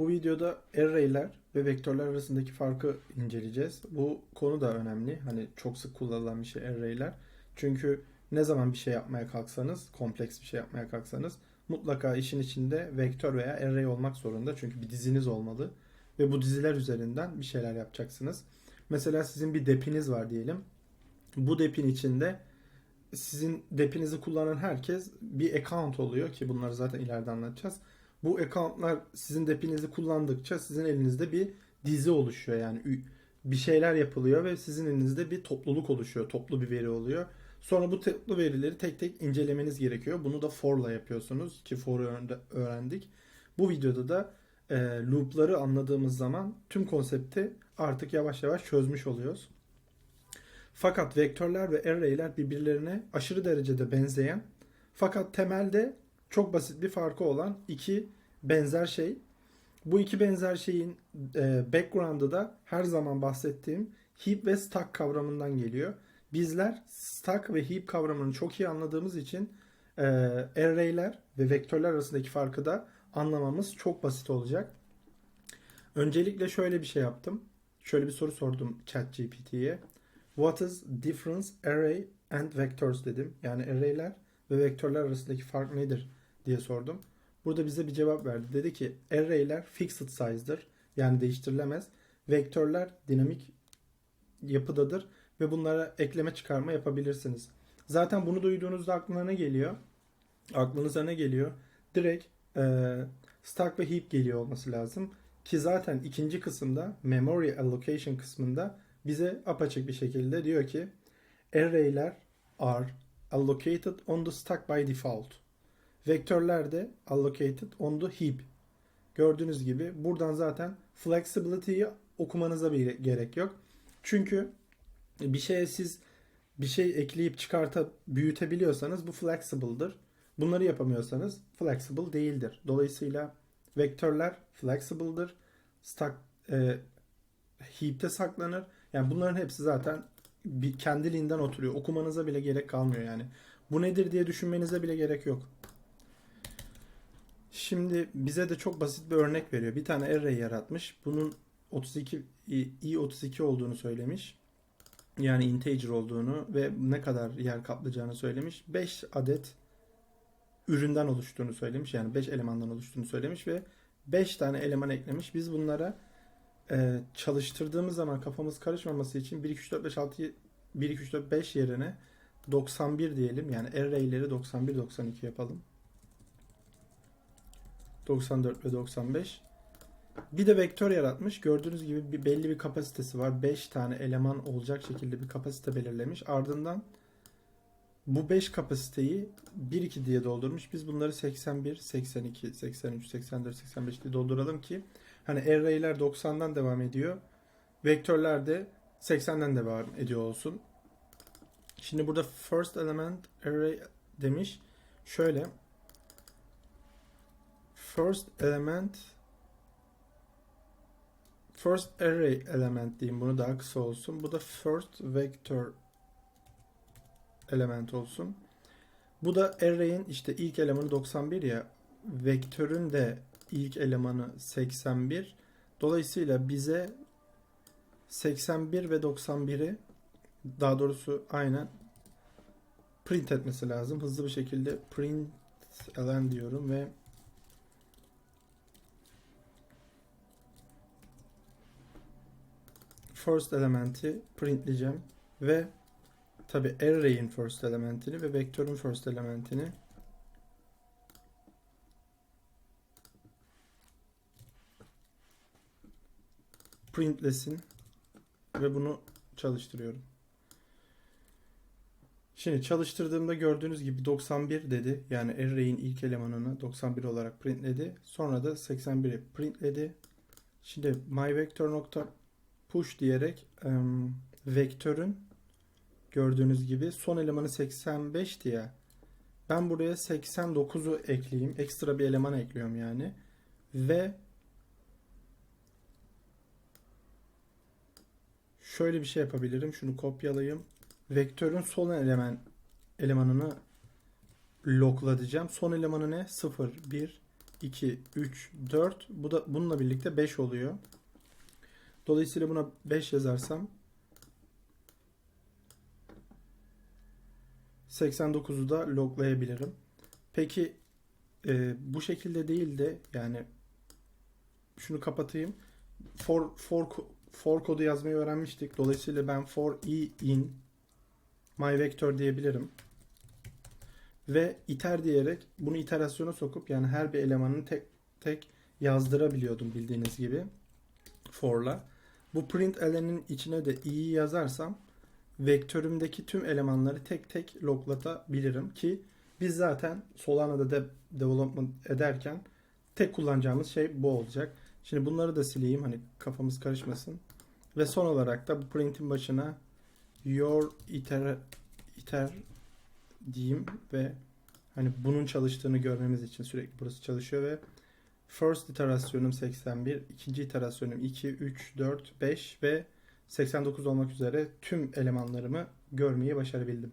Bu videoda array'ler ve vektörler arasındaki farkı inceleyeceğiz. Bu konu da önemli. Hani çok sık kullanılan bir şey array'ler. Çünkü ne zaman bir şey yapmaya kalksanız, kompleks bir şey yapmaya kalksanız mutlaka işin içinde vektör veya array olmak zorunda. Çünkü bir diziniz olmalı ve bu diziler üzerinden bir şeyler yapacaksınız. Mesela sizin bir depiniz var diyelim. Bu depin içinde sizin depinizi kullanan herkes bir account oluyor ki bunları zaten ileride anlatacağız. Bu accountlar sizin depinizi kullandıkça sizin elinizde bir dizi oluşuyor yani bir şeyler yapılıyor ve sizin elinizde bir topluluk oluşuyor, toplu bir veri oluyor. Sonra bu toplu verileri tek tek incelemeniz gerekiyor. Bunu da for'la yapıyorsunuz ki for'u öğrendik. Bu videoda da e, loop'ları anladığımız zaman tüm konsepti artık yavaş yavaş çözmüş oluyoruz. Fakat vektörler ve array'ler birbirlerine aşırı derecede benzeyen fakat temelde çok basit bir farkı olan iki benzer şey. Bu iki benzer şeyin e, background'ı da her zaman bahsettiğim heap ve stack kavramından geliyor. Bizler stack ve heap kavramını çok iyi anladığımız için e, array'ler ve vektörler arasındaki farkı da anlamamız çok basit olacak. Öncelikle şöyle bir şey yaptım. Şöyle bir soru sordum ChatGPT'ye. What is difference array and vectors dedim. Yani array'ler ve vektörler arasındaki fark nedir diye sordum. Burada bize bir cevap verdi. Dedi ki array'ler fixed size'dır. Yani değiştirilemez. Vektörler dinamik yapıdadır ve bunlara ekleme çıkarma yapabilirsiniz. Zaten bunu duyduğunuzda aklına ne geliyor? Aklınıza ne geliyor? Direkt e, stack ve heap geliyor olması lazım. Ki zaten ikinci kısımda memory allocation kısmında bize apaçık bir şekilde diyor ki array'ler are allocated on the stack by default. Vektörler de allocated on heap. Gördüğünüz gibi buradan zaten flexibility'yi okumanıza bir gerek yok. Çünkü bir şeye siz bir şey ekleyip çıkarta büyütebiliyorsanız bu flexible'dır. Bunları yapamıyorsanız flexible değildir. Dolayısıyla vektörler flexible'dır. Stack e, heap'te saklanır. Yani bunların hepsi zaten bir kendiliğinden oturuyor. Okumanıza bile gerek kalmıyor yani. Bu nedir diye düşünmenize bile gerek yok. Şimdi bize de çok basit bir örnek veriyor. Bir tane array yaratmış. Bunun 32 i32 olduğunu söylemiş. Yani integer olduğunu ve ne kadar yer kaplayacağını söylemiş. 5 adet üründen oluştuğunu söylemiş. Yani 5 elemandan oluştuğunu söylemiş ve 5 tane eleman eklemiş. Biz bunlara e, çalıştırdığımız zaman kafamız karışmaması için 1 2 3 4 5 6 1 2 3 4 5 yerine 91 diyelim. Yani array'leri 91 92 yapalım. 94 ve 95. Bir de vektör yaratmış. Gördüğünüz gibi bir belli bir kapasitesi var. 5 tane eleman olacak şekilde bir kapasite belirlemiş. Ardından bu 5 kapasiteyi 1 2 diye doldurmuş. Biz bunları 81, 82, 83, 84, 85 diye dolduralım ki hani array'ler 90'dan devam ediyor. Vektörler de 80'den devam ediyor olsun. Şimdi burada first element array demiş. Şöyle first element first array element diyeyim bunu daha kısa olsun. Bu da first vector element olsun. Bu da array'in işte ilk elemanı 91 ya vektörün de ilk elemanı 81. Dolayısıyla bize 81 ve 91'i daha doğrusu aynen print etmesi lazım. Hızlı bir şekilde print elen diyorum ve first elementi printleyeceğim ve tabi array'in first elementini ve vektörün first elementini printlesin ve bunu çalıştırıyorum. Şimdi çalıştırdığımda gördüğünüz gibi 91 dedi. Yani array'in ilk elemanını 91 olarak printledi. Sonra da 81'i printledi. Şimdi myVector nokta push diyerek em, vektörün gördüğünüz gibi son elemanı 85 diye ben buraya 89'u ekleyeyim. Ekstra bir eleman ekliyorum yani. Ve şöyle bir şey yapabilirim. Şunu kopyalayayım. Vektörün son eleman elemanını lockla diyeceğim. Son elemanı ne? 0, 1, 2, 3, 4. Bu da bununla birlikte 5 oluyor. Dolayısıyla buna 5 yazarsam 89'u da loglayabilirim. Peki e, bu şekilde değil de yani şunu kapatayım. For, for, for kodu yazmayı öğrenmiştik. Dolayısıyla ben for i in my vector diyebilirim. Ve iter diyerek bunu iterasyona sokup yani her bir elemanını tek tek yazdırabiliyordum bildiğiniz gibi for'la. Bu println'in içine de i'yi yazarsam vektörümdeki tüm elemanları tek tek loglatabilirim ki biz zaten Solana'da de development ederken tek kullanacağımız şey bu olacak. Şimdi bunları da sileyim hani kafamız karışmasın. Ve son olarak da bu print'in başına your iter iter diyeyim ve hani bunun çalıştığını görmemiz için sürekli burası çalışıyor ve first iterasyonum 81, ikinci iterasyonum 2, 3, 4, 5 ve 89 olmak üzere tüm elemanlarımı görmeyi başarabildim.